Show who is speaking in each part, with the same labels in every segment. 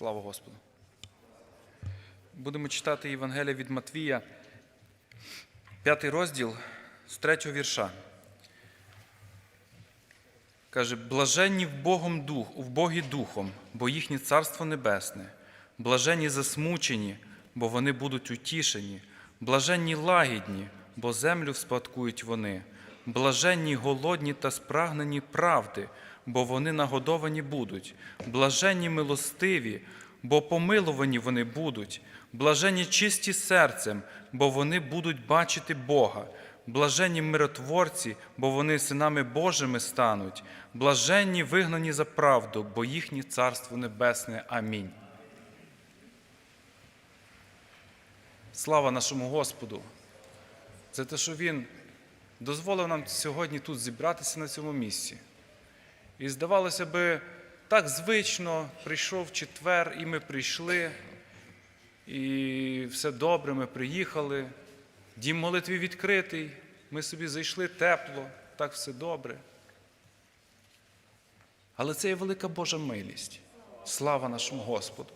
Speaker 1: Слава Господу. Будемо читати Євангелія від Матвія, п'ятий розділ з третього вірша. Каже, блаженні в Богом дух, в Богі духом, бо їхнє царство небесне, блаженні засмучені, бо вони будуть утішені, блаженні лагідні, бо землю вспадкують вони, блаженні голодні та спрагнені правди, бо вони нагодовані будуть, блаженні милостиві, бо помилувані вони будуть, блаженні чисті серцем, бо вони будуть бачити Бога. Блаженні миротворці, бо вони синами Божими стануть, блаженні вигнані за правду, бо їхнє царство небесне. Амінь. Слава нашому Господу! За те, що Він дозволив нам сьогодні тут зібратися на цьому місці. І здавалося би, так звично прийшов четвер, і ми прийшли, і все добре, ми приїхали. Дім молитві відкритий, ми собі зайшли тепло, так все добре. Але це є велика Божа милість. Слава нашому Господу,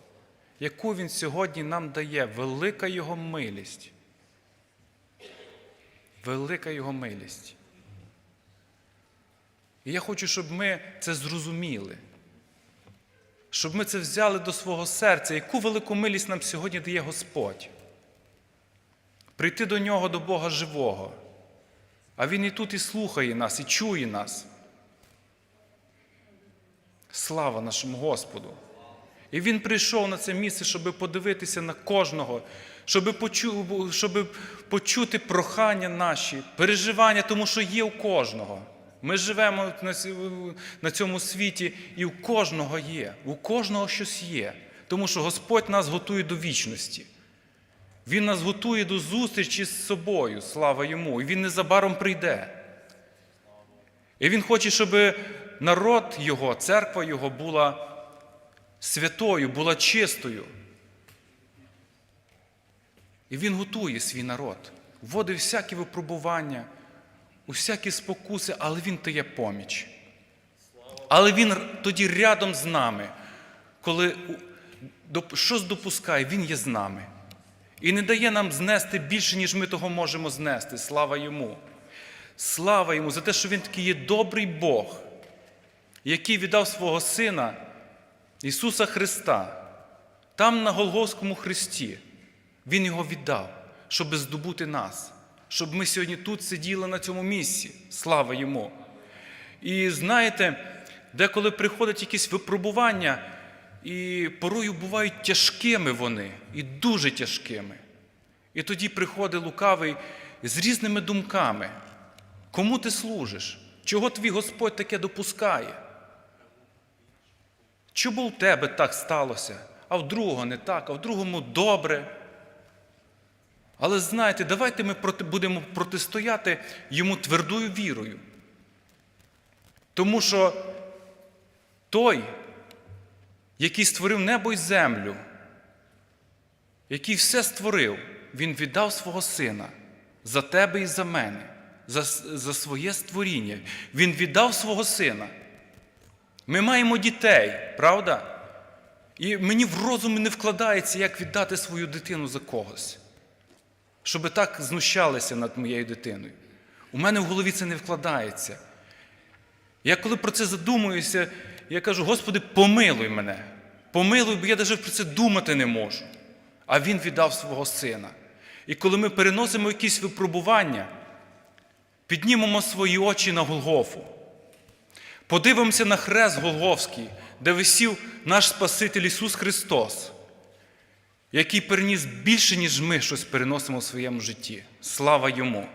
Speaker 1: яку Він сьогодні нам дає, велика Його милість. Велика Його милість. І я хочу, щоб ми це зрозуміли, щоб ми це взяли до свого серця, яку велику милість нам сьогодні дає Господь прийти до нього, до Бога живого. А Він і тут і слухає нас, і чує нас. Слава нашому Господу! І Він прийшов на це місце, щоб подивитися на кожного, щоб, почу, щоб почути прохання наші, переживання, тому що є у кожного. Ми живемо на цьому світі, і у кожного є, у кожного щось є, тому що Господь нас готує до вічності. Він нас готує до зустрічі з собою, слава йому, і він незабаром прийде. І він хоче, щоб народ Його, церква Його була святою, була чистою. І він готує свій народ, вводить всякі випробування, усякі спокуси, але він дає поміч. Але він тоді рядом з нами, коли щось допускає, він є з нами. І не дає нам знести більше, ніж ми того можемо знести. Слава йому. Слава йому за те, що Він такий є добрий Бог, який віддав свого Сина Ісуса Христа. Там на Голгофському Христі. Він його віддав, щоб здобути нас, щоб ми сьогодні тут сиділи на цьому місці. Слава йому. І знаєте, деколи приходять якісь випробування. І порою бувають тяжкими вони, і дуже тяжкими. І тоді приходить лукавий з різними думками. Кому ти служиш? Чого твій Господь таке допускає? Чому в тебе так сталося, а в другого не так, а в другому добре? Але знаєте, давайте ми будемо протистояти йому твердою вірою. Тому що той, який створив небо й землю, який все створив, Він віддав свого сина за тебе і за мене, за, за своє створіння. Він віддав свого сина. Ми маємо дітей, правда? І мені в розумі не вкладається, як віддати свою дитину за когось, щоб так знущалися над моєю дитиною. У мене в голові це не вкладається. Я коли про це задумуюся, я кажу, Господи, помилуй мене, помилуй, бо я навіть про це думати не можу. А Він віддав свого сина. І коли ми переносимо якісь випробування, піднімемо свої очі на Голгофу, подивимося на хрест Голгофський, де висів наш Спаситель Ісус Христос, який переніс більше, ніж ми щось переносимо в своєму житті. Слава Йому,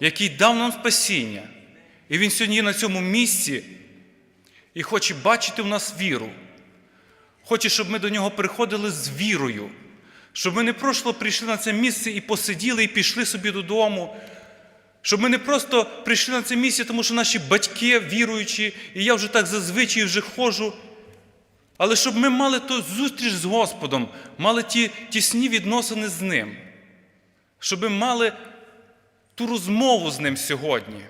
Speaker 1: який дав нам спасіння. І Він сьогодні є на цьому місці і хоче бачити в нас віру. Хоче, щоб ми до нього приходили з вірою, щоб ми не просто прийшли на це місце і посиділи, і пішли собі додому. Щоб ми не просто прийшли на це місце, тому що наші батьки віруючі, і я вже так зазвичай вже ходжу. Але щоб ми мали ту зустріч з Господом, мали ті тісні відносини з Ним, щоб ми мали ту розмову з Ним сьогодні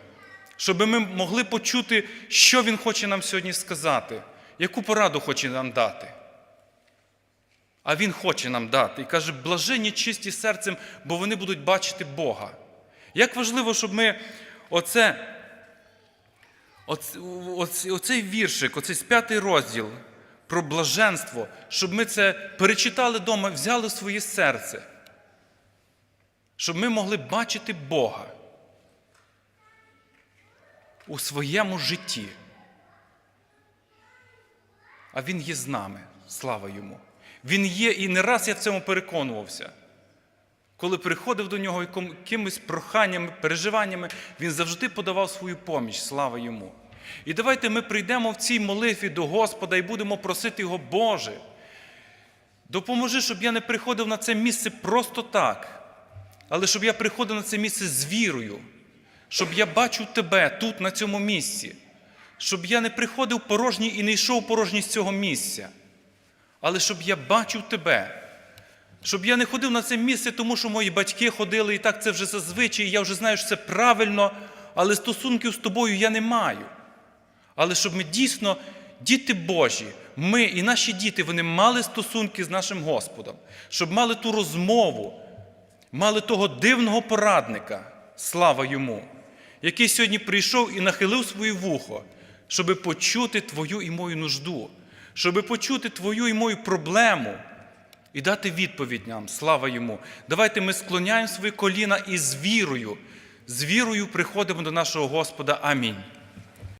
Speaker 1: щоб ми могли почути, що Він хоче нам сьогодні сказати, яку пораду хоче нам дати. а Він хоче нам дати. І каже, блаженні чисті серцем, бо вони будуть бачити Бога. Як важливо, щоб ми оце, оце, оце- оцей віршик, оцей п'ятий розділ про блаженство, щоб ми це перечитали вдома, взяли в своє серце, щоб ми могли бачити Бога у своєму житті. А Він є з нами, слава йому. Він є, і не раз я в цьому переконувався. Коли приходив до нього якимись проханнями, переживаннями, він завжди подавав свою поміч, слава йому. І давайте ми прийдемо в цій молитві до Господа і будемо просити Його, Боже, допоможи, щоб я не приходив на це місце просто так, але щоб я приходив на це місце з вірою, щоб я бачив тебе тут, на цьому місці, щоб я не приходив порожній і не йшов порожній з цього місця, але щоб я бачив тебе. Щоб я не ходив на це місце, тому що мої батьки ходили, і так це вже зазвичай, і я вже знаю, що це правильно, але стосунків з тобою я не маю. Але щоб ми дійсно, діти Божі, ми і наші діти, вони мали стосунки з нашим Господом, щоб мали ту розмову, мали того дивного порадника, слава йому, який сьогодні прийшов і нахилив своє вухо, щоби почути твою і мою нужду, щоби почути твою і мою проблему і дати відповідь нам, слава йому. Давайте ми склоняємо свої коліна і з вірою, з вірою приходимо до нашого Господа. Амінь.